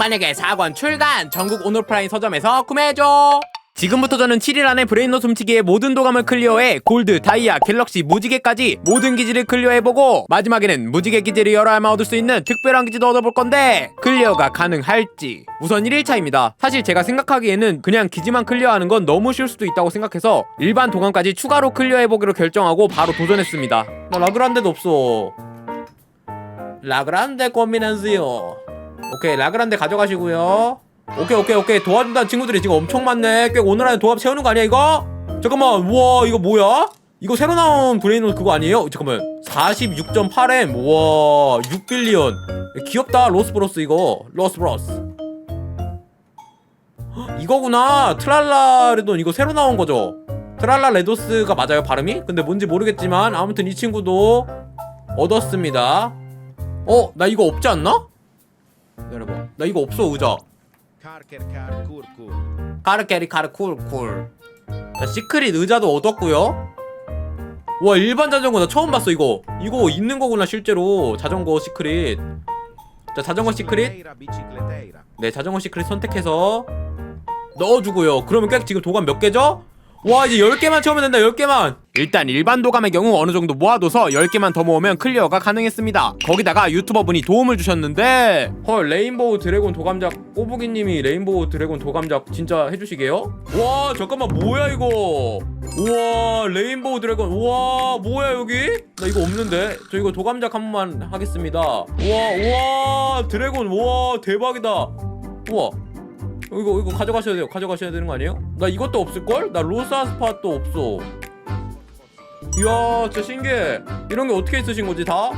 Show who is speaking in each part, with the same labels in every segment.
Speaker 1: 만약에 4권 출간 전국 온오프라인 서점에서 구매해줘. 지금부터 저는 7일 안에 브레인롯 훔치기의 모든 도감을 클리어해 골드, 다이아, 갤럭시, 무지개까지 모든 기지를 클리어해보고 마지막에는 무지개 기지를 열어야만 얻을 수 있는 특별한 기지도 얻어볼 건데 클리어가 가능할지. 우선 1일차입니다. 사실 제가 생각하기에는 그냥 기지만 클리어하는 건 너무 쉬울 수도 있다고 생각해서 일반 도감까지 추가로 클리어해보기로 결정하고 바로 도전했습니다. 나 라그란데도 없어. 라그란데 고민하세요 오케이 라그란데 가져가시고요 오케이 오케이 오케이 도와준다는 친구들이 지금 엄청 많네 꽤 오늘 안에 도합 채우는 거 아니야 이거? 잠깐만 우와 이거 뭐야? 이거 새로 나온 브레인롯 그거 아니에요? 잠깐만 46.8M 우와 6빌리언 귀엽다 로스브로스 이거 로스브로스 헉, 이거구나 트랄라 레돈 이거 새로 나온 거죠 트랄라 레도스가 맞아요 발음이? 근데 뭔지 모르겠지만 아무튼 이 친구도 얻었습니다 어? 나 이거 없지 않나? 기다려봐 나 이거 없어 의자. 카르케리 카르 쿨쿨 자 시크릿 의자도 얻었고요. 와 일반 자전거 나 처음 봤어 이거. 이거 있는 거구나 실제로. 자전거 시크릿. 자 자전거 시크릿. 네 자전거 시크릿 선택해서 넣어주고요. 그러면 꽤 지금 도감 몇 개죠? 와 이제 10개만 채우면 된다 10개만 일단 일반 도감의 경우 어느 정도 모아둬서 10개만 더 모으면 클리어가 가능했습니다 거기다가 유튜버분이 도움을 주셨는데 헐 레인보우 드래곤 도감작 꼬부기님이 레인보우 드래곤 도감작 진짜 해주시게요? 와 잠깐만 뭐야 이거 우와 레인보우 드래곤 우와 뭐야 여기? 나 이거 없는데 저 이거 도감작 한 번만 하겠습니다 우와 우와 드래곤 우와 대박이다 우와 이거 이거 가져가셔야 돼요. 가져가셔야 되는 거 아니에요? 나 이것도 없을 걸? 나 로사스팟도 없어. 이야, 진짜 신기해. 이런 게 어떻게 있으신 거지 다?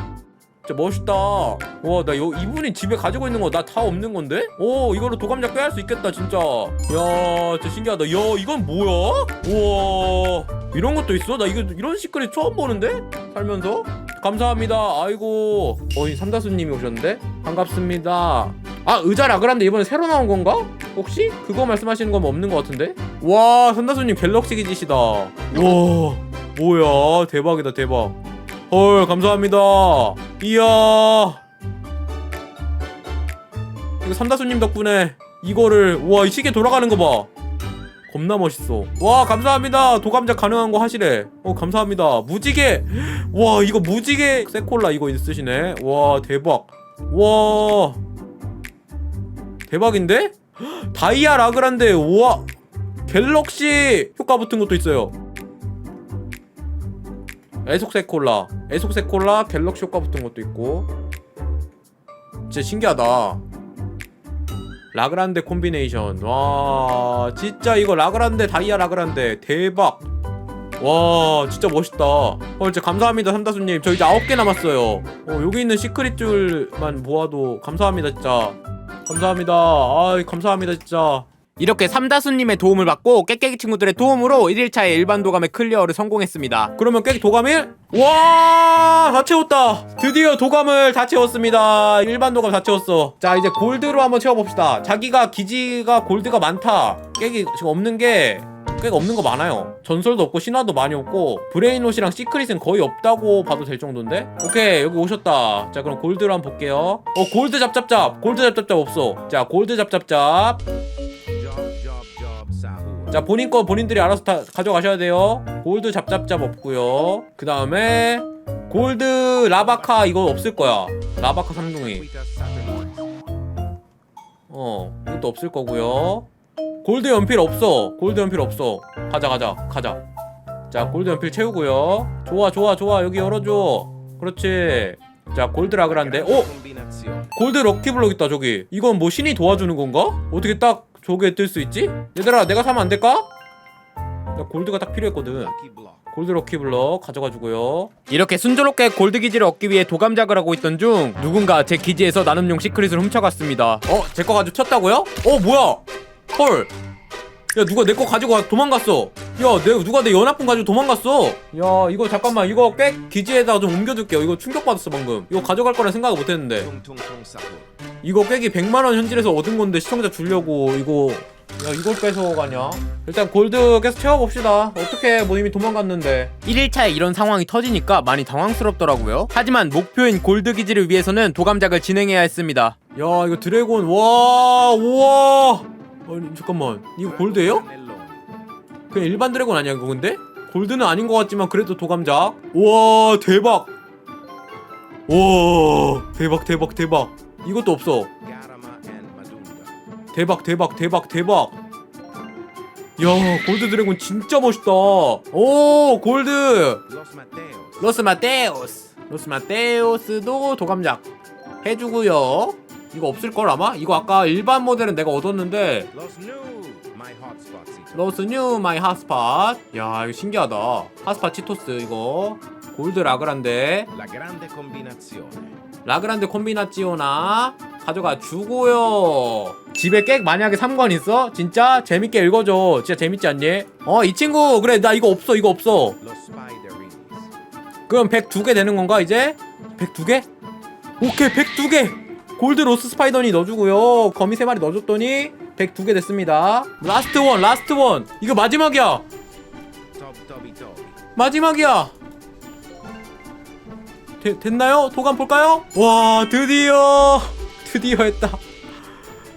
Speaker 1: 진짜 멋있다. 와, 나 요, 이분이 집에 가지고 있는 거 나 다 없는 건데? 오, 이걸로 도감작 빼할 수 있겠다, 진짜. 이야, 진짜 신기하다. 야, 이건 뭐야? 우와, 이런 것도 있어? 나 이거 이런 시크릿 처음 보는데? 살면서? 감사합니다. 아이고, 어이 삼다수님이 오셨는데? 반갑습니다. 아, 의자 라 그란데 이번에 새로 나온 건가? 혹시 그거 말씀하시는 건 없는 것 같은데? 와, 선다수님 갤럭시 기지시다. 와, 뭐야, 대박이다, 대박. 헐, 감사합니다. 이야. 이거 삼다수님 덕분에 이거를 와, 이 시계 돌아가는 거 봐. 겁나 멋있어. 와, 감사합니다. 도감작 가능한 거 하시래. 어, 감사합니다. 무지개. 와, 이거 무지개 세콜라 이거 있으시네. 와, 대박. 와. 대박인데? 다이아 라그란데 우와 갤럭시 효과 붙은 것도 있어요 에속세콜라. 에속세콜라 갤럭시 효과 붙은 것도 있고. 진짜 신기하다. 라그란데 콤비네이션. 와 진짜 이거 라그란데 다이아 라그란데. 대박. 와 진짜 멋있다. 어 진짜 감사합니다 삼다수님. 저 이제 9개 남았어요. 어 여기 있는 시크릿 줄만 모아도 감사합니다 진짜. 감사합니다. 아, 감사합니다 진짜. 이렇게 삼다수님의 도움을 받고 깨깨기 친구들의 도움으로 1일차의 일반 도감의 클리어를 성공했습니다. 그러면 깨기 도감 1? 와! 다 채웠다! 드디어 도감을 다 채웠습니다. 일반 도감 다 채웠어. 자, 이제 골드로 한번 채워봅시다. 자기가 기지가 골드가 많다. 깨기 지금 없는 게꽤 없는 거 많아요. 전설도 없고 신화도 많이 없고 브레인롯이랑 시크릿은 거의 없다고 봐도 될 정도인데? 오케이 여기 오셨다. 자 그럼 골드로 한번 볼게요. 어 골드 잡잡잡 골드 잡잡잡 없어. 자 골드 잡잡잡. 자 본인 거 본인들이 알아서 다 가져가셔야 돼요. 골드 잡잡잡 없고요. 그 다음에 골드 라바카 이거 없을 거야. 라바카 삼둥이. 어 이것도 없을 거고요. 골드 연필 없어. 골드 연필 없어. 가자 가자 가자. 자 골드 연필 채우고요. 좋아 좋아 좋아. 여기 열어줘. 그렇지. 자 골드 라그란데 오. 골드 럭키블럭 있다 저기. 이건 뭐 신이 도와주는 건가? 어떻게 딱 저게 뜰수 있지 얘들아 내가 사면 안 될까 나 골드가 딱 필요했거든. 골드 럭키블럭 가져가지고요 이렇게 순조롭게 골드 기지를 얻기 위해 도감작을 하고 있던 중 누군가 제 기지에서 나눔용 시크릿을 훔쳐갔습니다 어? 제 거 가지고 쳤다고요? 어 뭐야 헐 야 누가 내 거 가지고 가- 도망갔어. 야 내, 누가 내 연합분 가지고 도망갔어. 야 이거 잠깐만 이거 꽤 기지에다가 좀 옮겨둘게요. 이거 충격받았어 방금. 이거 가져갈 거라 생각을 못했는데.
Speaker 2: tung sahur.
Speaker 1: 이거 깨기 100만원 현질에서 얻은 건데 시청자 주려고 이거. 야 이걸 뺏어가냐? 일단 골드 계속 채워봅시다. 어떻게 뭐 이미 도망갔는데. 1일차에 이런 상황이 터지니까 많이 당황스럽더라고요. 하지만 목표인 골드 기지를 위해서는 도감작을 진행해야 했습니다. 야 이거 드래곤 와 우와 아니 잠깐만 이거 골드예요? 그냥 일반 드래곤 아니야 이거 근데? 골드는 아닌 것 같지만 그래도 도감작 와 대박 와 대박 대박 대박 이것도 없어. 대박 대박 대박 대박 야 골드 드래곤 진짜 멋있다 오 골드. 로스 마테오스 로스 마테오스도 도감작 해주고요 이거 없을걸 아마? 이거 아까 일반 모델은 내가 얻었는데. 로스 뉴 마이 핫스팟 야 이거 신기하다 핫스팟 치토스 이거 골드 라그란데. 라그란데 콤비나치오나 가져가 주고요 집에 객 만약에 3권 있어? 진짜 재밌게 읽어줘 진짜 재밌지 않니? 어 이 친구 그래 나 이거 없어 이거 없어. 그럼 102개 되는 건가 이제? 102개? 오케이 102개 골드 로스 스파이더니 넣어주고요. 거미 3마리 넣어줬더니 102개 됐습니다. 라스트 원 라스트 원. 이거 마지막이야. 마지막이야. 되, 됐나요? 도감 볼까요? 와 드디어. 드디어 했다.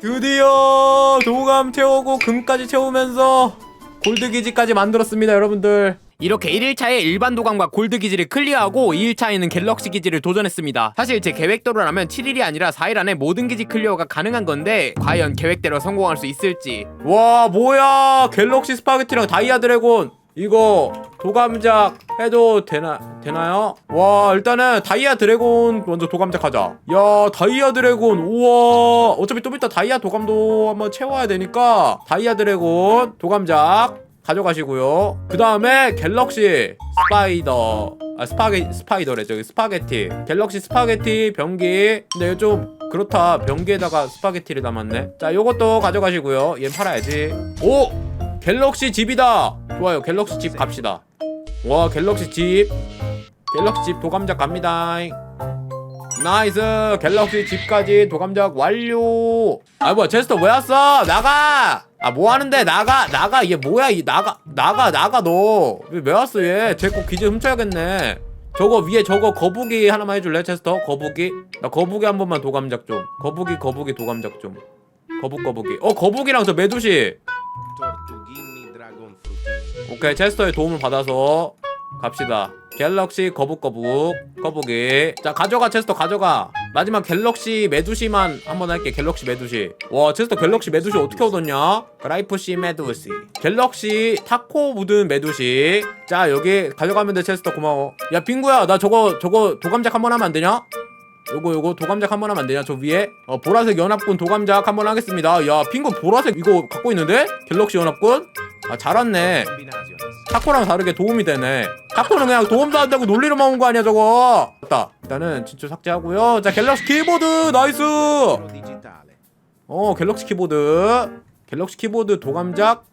Speaker 1: 드디어 도감 채우고 금까지 채우면서 골드 기지까지 만들었습니다 여러분들 이렇게 1일차에 일반 도감과 골드 기지를 클리어하고 2일차에는 갤럭시 기지를 도전했습니다. 사실 제 계획대로라면 7일이 아니라 4일 안에 모든 기지 클리어가 가능한 건데 과연 계획대로 성공할 수 있을지. 와 뭐야! 갤럭시 스파게티랑 다이아 드래곤! 이거 도감작 해도 되나 되나요? 와 일단은 다이아 드래곤 먼저 도감작 하자. 야 다이아 드래곤 우와! 어차피 좀 이따 다이아 도감도 한번 채워야 되니까 다이아 드래곤 도감작 가져가시고요. 그 다음에 갤럭시 스파이더 아 스파게 스파이더래 저기 스파게티 갤럭시 스파게티 변기 근데 좀 그렇다 변기에다가 스파게티를 담았네. 자 요것도 가져가시고요. 얘 팔아야지. 오 갤럭시 집이다. 좋아요. 갤럭시 집 갑시다. 와 갤럭시 집. 갤럭시 집 도감작 갑니다. 나이스. 갤럭시 집까지 도감작 완료. 아 뭐야 제스터 왜 왔어? 나가. 아 뭐 하는데? 나가 나가 얘 뭐야 이 나가 나가 나가 너. 왜왜 왔어 얘? 제거 기지 훔쳐야겠네. 저거 위에 저거 거북이 하나만 해줄래 체스터? 거북이? 나 거북이 한 번만 도감작 좀. 거북이 거북이 도감작 좀. 거북 거북이. 어 거북이랑 저 메두시. 오케이 체스터의 도움을 받아서 갑시다 갤럭시 거북거북 거북이. 자 가져가 체스터 가져가. 마지막 갤럭시 메두시만 한번 할게 갤럭시 메두시. 와 체스터 갤럭시 메두시 어떻게 얻었냐? 그라이프시 메두시. 갤럭시 타코 묻은 메두시. 자 여기 가져가면 돼 체스터. 고마워. 야 빙구야 나 저거 저거 도감작 한번 하면 안 되냐 요거 요거 도감작 한 번 하면 안 되냐 저 위에 어 보라색 연합군 도감작 한 번 하겠습니다 야 빙구 보라색 이거 갖고 있는데 갤럭시 연합군 아 잘 왔네
Speaker 2: Combinaciones.
Speaker 1: 타코랑 다르게 도움이 되네. 타코는 그냥 도움도 안 되고 논리로만 온 거 아니야 저거. 됐다. 일단은 진출 삭제하고요. 자 갤럭시 키보드 나이스. 어 갤럭시 키보드. 갤럭시 키보드 도감작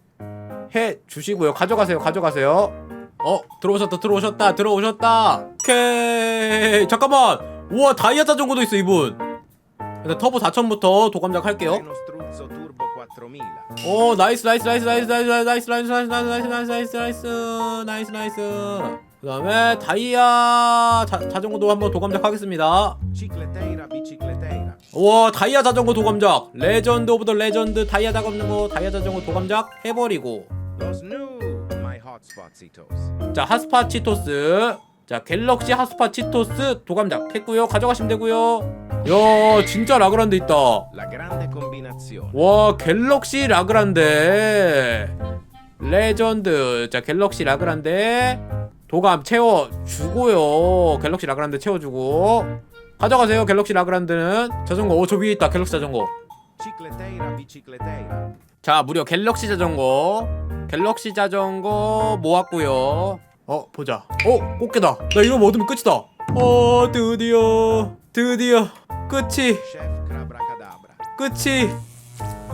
Speaker 1: 해 주시고요. 가져가세요. 가져가세요. 어 들어오셨다 들어오셨다 들어오셨다. 오케이 잠깐만. 우와 다이아 자전거도 있어 이분. 일단 터보 4000부터 도감작 할게요.
Speaker 2: Treno struzzo turbo 4000.
Speaker 1: 오 나이스 나이스 나이스 나이스 나이스 나이스 나이스 나이스 나이스 나이스 나이스 나이스 나이스 나이스 그 다음에 다이아 자, 자전거도 한번 도감작 하겠습니다
Speaker 2: Cicleteira bicicleteira.
Speaker 1: 와 다이아 자전거 도감작 레전드 오브 더 레전드 다이아 자전거 다이아 자전거 도감작 해버리고. 자 핫스팟 치토스 자 갤럭시 핫스팟 치토스 도감작 했고요. 가져가시면 되고요. 야 진짜 라그란데 있다. 와 갤럭시 라그란데 레전드. 자 갤럭시 라그란데 도감 채워 주고요. 갤럭시 라그란데 채워주고. 가져가세요 갤럭시 라그란드는. 자전거. 어저 위에 있다 갤럭시 자전거. 자 무려 갤럭시 자전거. 갤럭시 자전거 모았고요 어 보자. 어 꽃게다. 나 이거 얻으면 끝이다. 어 드디어. 드디어. 끝이. 끝이.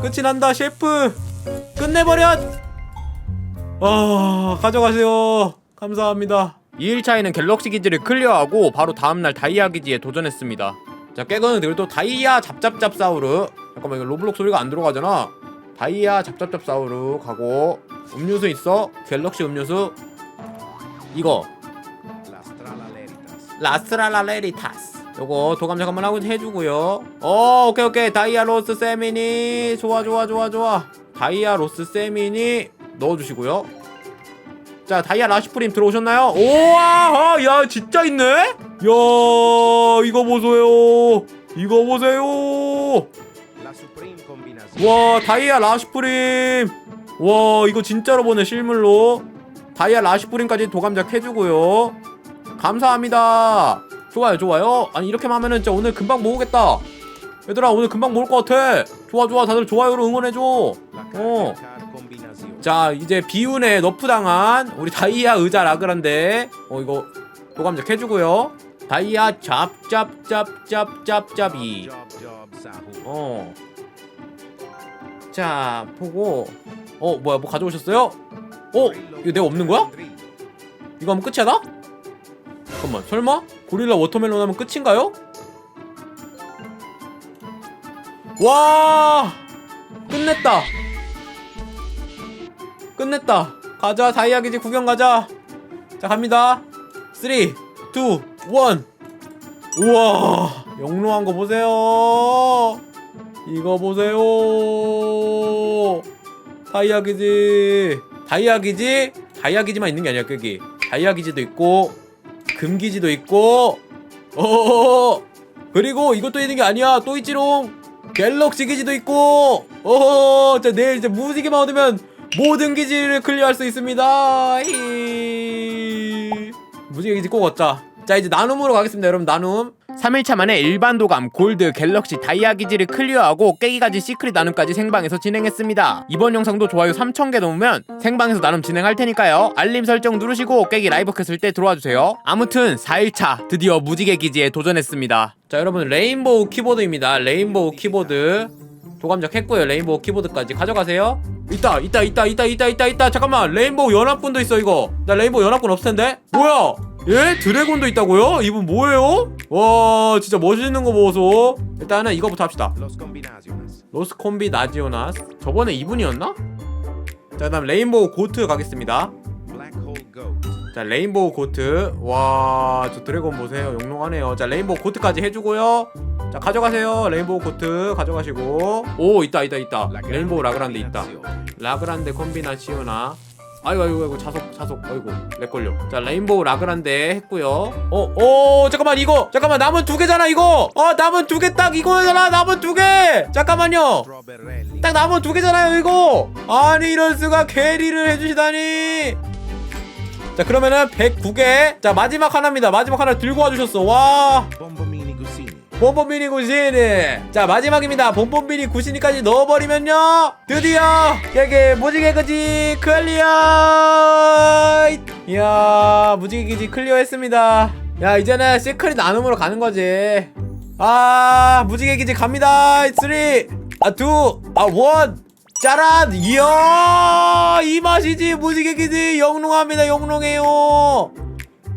Speaker 1: 끝이 난다 셰프. 끝내버려. 아 가져가세요. 감사합니다. 2일차에는 갤럭시 기지를 클리어하고 바로 다음날 다이아 기지에 도전했습니다. 자 깨거는 그래도 다이아 잡잡잡사우르 잠깐만 이거 로블록 소리가 안 들어가잖아. 다이아 잡잡잡사우르 가고. 음료수 있어? 갤럭시 음료수 이거. 라스라라레리타스 요거 도감 잠깐만 하고 해주고요. 어 오케이 오케이. 다이아 로스 세미니. 좋아 좋아 좋아 좋아. 다이아 로스 세미니 넣어주시고요. 자 다이아 라시프림 들어오셨나요? 오와 아, 야 진짜 있네? 야 이거 보세요. 이거 보세요. 와 다이아 라시프림. 와 이거 진짜로 보네 실물로 다이아 라시프림까지 도감작 해주고요 감사합니다 좋아요 좋아요 아니 이렇게만 하면은 진짜 오늘 금방 모으겠다 얘들아 오늘 금방 모을 것 같아 좋아 좋아 다들 좋아요로 응원해줘 어. 자 이제 비운에 너프당한 우리 다이아 의자 라그란데 어 이거 도감작 해주고요 다이아 짭짭짭짭짭짭이
Speaker 2: Job job sahu.
Speaker 1: 어. 자, 보고. 어, 뭐야, 뭐 가져오셨어요? 어, 이거 내가 없는 거야? 이거 하면 끝이야, 나? 잠깐만, 설마? 고릴라 워터멜론 하면 끝인가요? 와! 끝냈다! 끝냈다! 가자, 다이아 기지 구경 가자! 자, 갑니다! 3, 2, 1! 우와! 영롱한 거 보세요! 이거 보세요! 다이아 기지! 다이아 기지? 다이아 기지만 있는 게 아니야, 여기. 다이아 기지도 있고, 금 기지도 있고, 어 그리고 이것도 있는 게 아니야, 또 있지롱! 갤럭시 기지도 있고, 어 자, 내일 이제 무지개만 얻으면 모든 기지를 클리어할 수 있습니다! 히... 무지개 기지 꼭 얻자. 자, 이제 나눔으로 가겠습니다, 여러분, 나눔. 3일차 만에 일반 도감, 골드, 갤럭시, 다이아 기지를 클리어하고 깨기가지 시크릿 나눔까지 생방에서 진행했습니다. 이번 영상도 좋아요 3000개 넘으면 생방에서 나눔 진행할 테니까요. 알림 설정 누르시고 깨기 라이브 켰을 때 들어와 주세요. 아무튼 4일차 드디어 무지개 기지에 도전했습니다. 자, 여러분 레인보우 키보드입니다. 레인보우 키보드. 도감작 했고요. 레인보우 키보드까지 가져가세요. 있다, 있다, 있다, 있다, 있다, 있다, 있다. 잠깐만, 레인보우 연합군도 있어 이거. 나 레인보우 연합군 없을 텐데. 뭐야? 예? 드래곤도 있다고요? 이분 뭐예요? 와, 진짜 멋있는 거 보소. 일단은 이거부터 합시다. 로스 콤비 나지오나스. 저번에 이분이었나? 자, 그다음 레인보우 고트 가겠습니다. 자, 레인보우 고트. 와, 저 드래곤 보세요. 영롱하네요. 자, 레인보우 고트까지 해주고요. 자, 가져가세요. 레인보우 고트 가져가시고. 오, 있다, 있다, 있다. 레인보우 라그란데 있다. 라그란데 콤비나시오나 아이고 아이고 아이고 자석 자석. 아이고 렉 걸려. 자 레인보우 라그란데 했고요. 어어 잠깐만 이거. 잠깐만 남은 두 개잖아 이거. 어 남은 두 개 딱 이거잖아 남은 두 개. 잠깐만요.
Speaker 2: Strawberrelli.
Speaker 1: 딱 남은 두 개잖아요 이거. 아니 이럴 수가 캐리를 해주시다니. 자 그러면은 109개. 자 마지막 하나입니다. 마지막 하나 들고 와주셨어. 와 본본비니 구시니 자 마지막입니다. 본본비니 구시니까지 넣어버리면요. 드디어 깨게 무지개 그지 클리어. 이야 무지개 기지 클리어 했습니다. 야 이제는 시크릿 나눔으로 가는 거지. 아 무지개 기지 갑니다. 3 아, 2 아, 1 짜란 이야 이 맛이지. 무지개 기지 영롱합니다. 영롱해요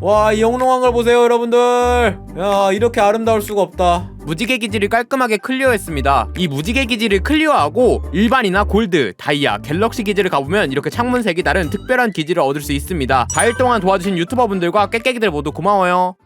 Speaker 1: 와, 이 영롱한 걸 보세요, 여러분들. 야, 이렇게 아름다울 수가 없다. 무지개 기지를 깔끔하게 클리어했습니다. 이 무지개 기지를 클리어하고 일반이나 골드, 다이아, 갤럭시 기지를 가보면 이렇게 창문색이 다른 특별한 기지를 얻을 수 있습니다. 4일 동안 도와주신 유튜버분들과 깨깨기들 모두 고마워요.